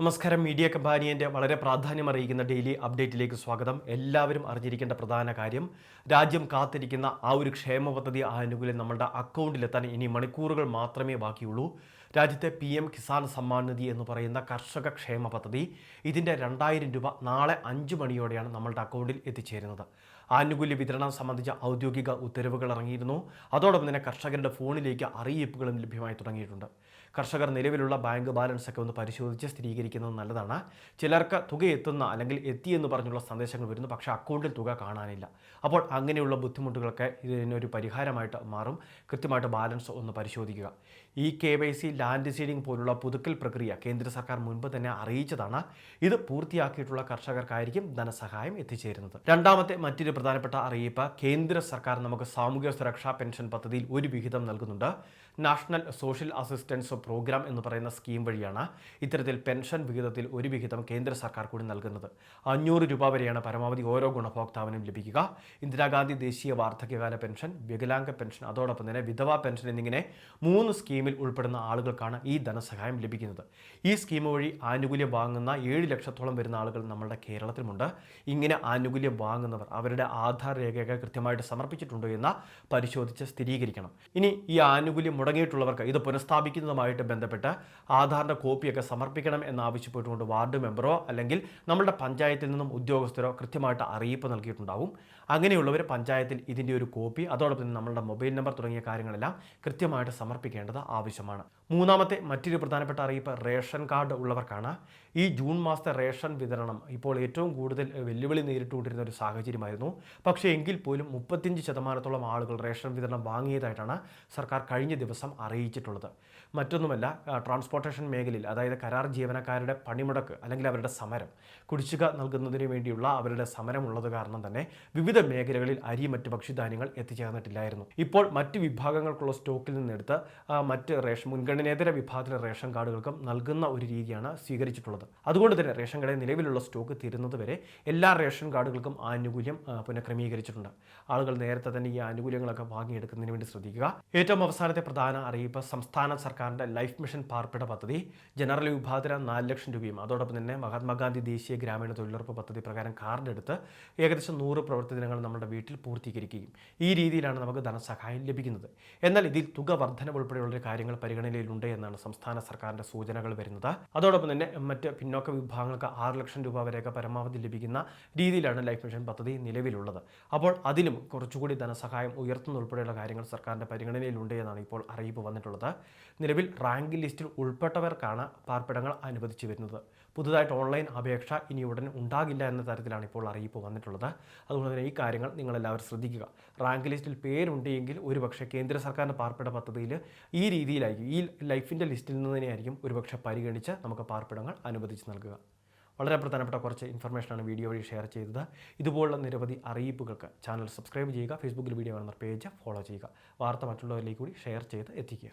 നമസ്കാരം. മീഡിയ കമ്പാനിയന്റെ വളരെ പ്രാധാന്യം അറിയിക്കുന്ന ഡെയിലി അപ്ഡേറ്റിലേക്ക് സ്വാഗതം. എല്ലാവരും അറിഞ്ഞിരിക്കേണ്ട പ്രധാന കാര്യം രാജ്യം കാത്തിരിക്കുന്ന ആ ഒരു ക്ഷേമ പദ്ധതി ആനുകൂല്യം നമ്മളുടെ അക്കൗണ്ടിലെത്താൻ ഇനി മണിക്കൂറുകൾ മാത്രമേ ബാക്കിയുള്ളൂ. രാജ്യത്തെ പി എം കിസാൻ സമ്മാൻ നിധി എന്ന് പറയുന്ന കർഷക ക്ഷേമ പദ്ധതി ഇതിന്റെ രണ്ടായിരം രൂപ നാളെ അഞ്ച് മണിയോടെയാണ് നമ്മളുടെ അക്കൗണ്ടിൽ എത്തിച്ചേരുന്നത്. ആനുകൂല്യ വിതരണം സംബന്ധിച്ച ഔദ്യോഗിക ഉത്തരവുകൾ ഇറങ്ങിയിരുന്നു. അതോടൊപ്പം തന്നെ കർഷകരുടെ ഫോണിലേക്ക് അറിയിപ്പുകളും ലഭ്യമായി തുടങ്ങിയിട്ടുണ്ട്. കർഷകർ നിലവിലുള്ള ബാങ്ക് ബാലൻസ് ഒക്കെ ഒന്ന് പരിശോധിച്ച് സ്ഥിരീകരിക്കുന്നത് നല്ലതാണ്. ചിലർക്ക് തുക എത്തുന്ന അല്ലെങ്കിൽ എത്തി എന്ന് പറഞ്ഞുള്ള സന്ദേശങ്ങൾ വരുന്നു. പക്ഷേ അക്കൗണ്ടിൽ തുക കാണാനില്ല. അപ്പോൾ അങ്ങനെയുള്ള ബുദ്ധിമുട്ടുകളൊക്കെ ഇതിനൊരു പരിഹാരമായിട്ട് മാറും. കൃത്യമായിട്ട് ബാലൻസ് ഒന്ന് പരിശോധിക്കുക. ഈ K Y C land seeding പോലുള്ള പുതുക്കൽ പ്രക്രിയ കേന്ദ്ര സർക്കാർ മുൻപ് തന്നെ അറിയിച്ചതാണ്. ഇത് പൂർത്തിയാക്കിയിട്ടുള്ള കർഷകർക്കായിരിക്കും ധനസഹായം എത്തിച്ചേരുന്നത്. രണ്ടാമത്തെ മറ്റൊരു പ്രധാനപ്പെട്ട അറിയിപ്പ് കേന്ദ്ര സർക്കാർ നമുക്ക് സാമൂഹ്യ സുരക്ഷാ പെൻഷൻ പദ്ധതിയിൽ ഒരു വിഹിതം നൽകുന്നുണ്ട്. നാഷണൽ സോഷ്യൽ അസിസ്റ്റൻസ് പ്രോഗ്രാം എന്ന് പറയുന്ന സ്കീം വഴിയാണ് ഇത്തരത്തിൽ പെൻഷൻ വിഹിതത്തിൽ ഒരു വിഹിതം കേന്ദ്ര സർക്കാർ കൂടി നൽകുന്നത്. അഞ്ഞൂറ് രൂപ വരെയാണ് പരമാവധി ഓരോ ഗുണഭോക്താവിനും ലഭിക്കുക. ഇന്ദിരാഗാന്ധി ദേശീയ വാർദ്ധക്യകാല പെൻഷൻ വികലാംഗ പെൻഷൻ അതോടൊപ്പം തന്നെ വിധവാ പെൻഷൻ എന്നിങ്ങനെ മൂന്ന് സ്കീമിൽ ഉൾപ്പെടുന്ന ആളുകൾക്കാണ് ഈ ധനസഹായം ലഭിക്കുന്നത്. ഈ സ്കീം വഴി ആനുകൂല്യം വാങ്ങുന്ന ഏഴ് ലക്ഷത്തോളം വരുന്ന ആളുകൾ നമ്മുടെ കേരളത്തിലുമുണ്ട്. ഇങ്ങനെ ആനുകൂല്യം വാങ്ങുന്നവർ അവരുടെ ആധാർ രേഖയൊക്കെ കൃത്യമായിട്ട് സമർപ്പിച്ചിട്ടുണ്ടോ എന്ന് പരിശോധിച്ച് സ്ഥിരീകരിക്കണം. ഇനി ഈ ആനുകൂല്യം മുടങ്ങിയിട്ടുള്ളവർക്ക് ഇത് പുനഃസ്ഥാപിക്കുന്നതുമായിട്ട് ബന്ധപ്പെട്ട് ആധാറിന്റെ കോപ്പിയൊക്കെ സമർപ്പിക്കണം എന്നാവശ്യപ്പെട്ടുകൊണ്ട് വാർഡ് മെമ്പറോ അല്ലെങ്കിൽ നമ്മുടെ പഞ്ചായത്തിൽ നിന്നും ഉദ്യോഗസ്ഥരോ കൃത്യമായിട്ട് അറിയിപ്പ് നൽകിയിട്ടുണ്ടാവും. അങ്ങനെയുള്ളവർ പഞ്ചായത്തിൽ ഇതിന്റെ ഒരു കോപ്പി അതോടൊപ്പം തന്നെ നമ്മളുടെ മൊബൈൽ നമ്പർ തുടങ്ങിയ കാര്യങ്ങളെല്ലാം കൃത്യമായിട്ട് സമർപ്പിക്കേണ്ടത് ആവശ്യമാണ്. മൂന്നാമത്തെ മറ്റൊരു പ്രധാനപ്പെട്ട അറിയിപ്പ് റേഷൻ കാർഡ് ഉള്ളവർക്കാണ്. ഈ ജൂൺ മാസത്തെ റേഷൻ വിതരണം ഇപ്പോൾ ഏറ്റവും കൂടുതൽ വെല്ലുവിളി നേരിട്ടുകൊണ്ടിരുന്ന ഒരു സാഹചര്യമായിരുന്നു. പക്ഷേ എങ്കിൽ പോലും മുപ്പത്തിയഞ്ച് ശതമാനത്തോളം ആളുകൾ റേഷൻ വിതരണം വാങ്ങിയതായിട്ടാണ് സർക്കാർ കഴിഞ്ഞ ദിവസം അറിയിച്ചിട്ടുള്ളത്. മറ്റൊന്നുമല്ല ട്രാൻസ്പോർട്ടേഷൻ മേഖലയിൽ അതായത് കരാർ ജീവനക്കാരുടെ പണിമുടക്ക് അല്ലെങ്കിൽ അവരുടെ സമരം കുടിശ്ശിക നൽകുന്നതിന് വേണ്ടിയുള്ള അവരുടെ സമരം ഉള്ളത് കാരണം തന്നെ വിവിധ മേഖലകളിൽ അരി മറ്റ് ഭക്ഷ്യധാന്യങ്ങൾ എത്തിച്ചേർന്നിട്ടില്ലായിരുന്നു. ഇപ്പോൾ മറ്റ് വിഭാഗങ്ങൾക്കുള്ള സ്റ്റോക്കിൽ നിന്നെടുത്ത് മറ്റ് റേഷൻ മുൻഗണനേതര വിഭാഗത്തിലെ റേഷൻ കാർഡുകൾക്കും നൽകുന്ന ഒരു രീതിയാണ് സ്വീകരിച്ചിട്ടുള്ളത്. അതുകൊണ്ട് തന്നെ റേഷൻ കടയിൽ നിലവിലുള്ള സ്റ്റോക്ക് തീരുന്നത് വരെ എല്ലാ റേഷൻ കാർഡുകൾക്കും ആനുകൂല്യം പുനഃക്രമീകരിച്ചിട്ടുണ്ട്. ആളുകൾ നേരത്തെ തന്നെ ഈ ആനുകൂല്യങ്ങളൊക്കെ വാങ്ങിയെടുക്കുന്നതിന് വേണ്ടി ശ്രദ്ധിക്കുക. ഏറ്റവും അവസാനത്തെ പ്രധാന അറിയിപ്പ് സംസ്ഥാന സർക്കാരിന്റെ ലൈഫ് മിഷൻ പാർപ്പിട പദ്ധതി ജനറൽ വിഭാഗത്തിന് നാല് ലക്ഷം രൂപയും. അതോടൊപ്പം തന്നെ മഹാത്മാഗാന്ധി ദേശീയ ഗ്രാമീണ തൊഴിലുറപ്പ് പദ്ധതി പ്രകാരം കാർഡ് എടുത്ത് ഏകദേശം നൂറ് പ്രവൃത്തി ദിനങ്ങൾ നമ്മുടെ വീട്ടിൽ പൂർത്തീകരിക്കുകയും ഈ രീതിയിലാണ് നമുക്ക് ധനസഹായം ലഭിക്കുന്നത്. എന്നാൽ ഇതിൽ തുക വർധന ഉൾപ്പെടെയുള്ള കാര്യങ്ങൾ പരിഗണനയിലുണ്ട് എന്നാണ് സംസ്ഥാന സർക്കാരിന്റെ സൂചനകൾ വരുന്നത്. അതോടൊപ്പം തന്നെ മറ്റ് പിന്നോക്ക വിഭാഗങ്ങൾക്ക് ആറ് ലക്ഷം രൂപ വരെയൊക്കെ പരമാവധി ലഭിക്കുന്ന രീതിയിലാണ് ലൈഫ് മിഷൻ പദ്ധതി നിലവിലുള്ളത്. അപ്പോൾ അതിലും കുറച്ചുകൂടി ധനസഹായം ഉയർത്തുന്ന ഉൾപ്പെടെയുള്ള കാര്യങ്ങൾ സർക്കാരിന്റെ പരിഗണനയിലുണ്ട് എന്നാണ് ഇപ്പോൾ അറിയിപ്പ് വന്നിട്ടുള്ളത്. നിലവിൽ റാങ്ക് ലിസ്റ്റിൽ ഉൾപ്പെട്ടവർക്കാണ് പാർപ്പിടങ്ങൾ അനുവദിച്ചു വരുന്നത്. പുതുതായിട്ട് ഓൺലൈൻ അപേക്ഷ ഇനി ഉടൻ ഉണ്ടാകില്ല എന്ന തരത്തിലാണ് ഇപ്പോൾ അറിയിപ്പ് വന്നിട്ടുള്ളത്. അതുകൊണ്ട് തന്നെ ഈ കാര്യങ്ങൾ നിങ്ങളെല്ലാവരും ശ്രദ്ധിക്കുക. റാങ്ക് ലിസ്റ്റിൽ പേരുണ്ടെങ്കിൽ ഒരുപക്ഷെ കേന്ദ്ര സർക്കാരിന്റെ പാർപ്പിട പദ്ധതിയിൽ ഈ രീതിയിലായിരിക്കും. ഈ ലൈഫിന്റെ ലിസ്റ്റിൽ നിന്ന് തന്നെയായിരിക്കും ഒരുപക്ഷെ പരിഗണിച്ച് നമുക്ക് പാർപ്പിടങ്ങൾ അനുവദിച്ച് നൽകുക. വളരെ പ്രധാനപ്പെട്ട കുറച്ച് ഇൻഫർമേഷനാണ് വീഡിയോ വഴി ഷെയർ ചെയ്തത്. ഇതുപോലുള്ള നിരവധി അറിയിപ്പുകൾക്ക് ചാനൽ സബ്സ്ക്രൈബ് ചെയ്യുക. ഫേസ്ബുക്കിൽ വീഡിയോ കാണുന്ന പേജ് ഫോളോ ചെയ്യുക. വാർത്ത മറ്റുള്ളവരിലേക്ക് കൂടി ഷെയർ ചെയ്ത് എത്തിക്കുക.